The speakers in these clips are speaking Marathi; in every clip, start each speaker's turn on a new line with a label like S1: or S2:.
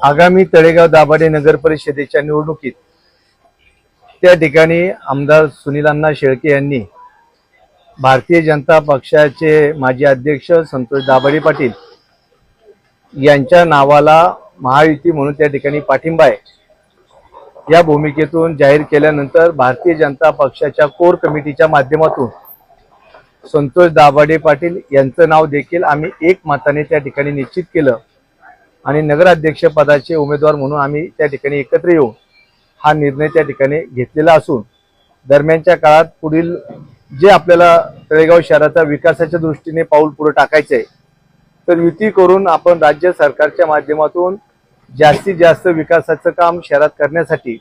S1: आगामी तळेगाव दाभाडे नगर परिषदेच्या निवडणुकीत त्या ठिकाणी आमदार सुनीलांना शेळके यांनी भारतीय जनता पक्षाचे माजी अध्यक्ष संतोष दाभाडे पाटील यांच्या नावाला महायुती म्हणून त्या ठिकाणी पाठिंबा आहे. या भूमिकेतून जाहीर केल्यानंतर भारतीय जनता पक्षाच्या कोर कमिटीच्या माध्यमातून संतोष दाभाडे पाटील यांचं नाव देखील आम्ही एक मताने त्या ठिकाणी निश्चित केलं. आणि नगराध्यक्ष पदाचे उमेदवार म्हणून आम्ही त्या ठिकाणी एकत्र येऊन हा निर्णय त्या ठिकाणी घेतलेला असून दरम्यानच्या काळात पुढील जे आपल्याला तळेगाव शहराचा विकासाच्या दृष्टीने पाऊल पुढे टाकायचं आहे तर युती करून आपण राज्य सरकारच्या माध्यमातून जास्तीत जास्त विकासाचं काम शहरात करण्यासाठी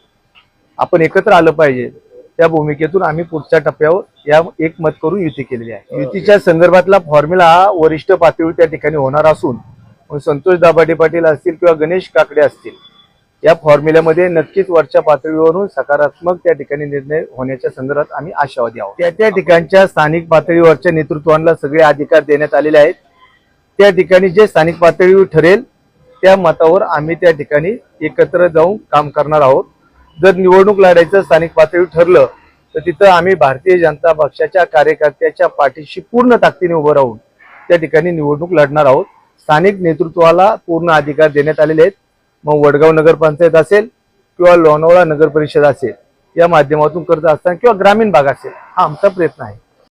S1: आपण एकत्र आलं पाहिजे. त्या भूमिकेतून आम्ही पुढच्या टप्प्यावर या एक मत करून युती केलेली आहे. युतीच्या संदर्भातला फॉर्म्युला हा वरिष्ठ पातळीवर त्या ठिकाणी होणार असून संतोष दाभाडे पाटील असतील किंवा गणेश काकडे असतील या फॉर्म्युल्यामध्ये नक्कीच वरच्या पातळीवरून सकारात्मक त्या ठिकाणी निर्णय होण्याच्या संदर्भात आम्ही आशावादी आहोत. त्या त्या ठिकाणच्या स्थानिक पातळीवरच्या नेतृत्वांना सगळे अधिकार देण्यात आलेले आहेत. त्या ठिकाणी जे स्थानिक पातळीवर ठरेल त्या मतावर आम्ही त्या ठिकाणी एकत्र जाऊन काम करणार आहोत. जर निवडणूक लढायचं स्थानिक पातळीवर ठरलं तर तिथं आम्ही भारतीय जनता पक्षाच्या कार्यकर्त्याच्या पाठीशी पूर्ण ताकदीने उभं राहून त्या ठिकाणी निवडणूक लढणार आहोत. स्थानिक नेतृत्वाला पूर्ण अधिकार देण्यात आलेले आहेत. मग वडगाव नगरपंचायत असेल किंवा लोणावळा नगर परिषद असेल या माध्यमातून करत असताना किंवा ग्रामीण भाग असेल हा आमचा प्रयत्न आहे.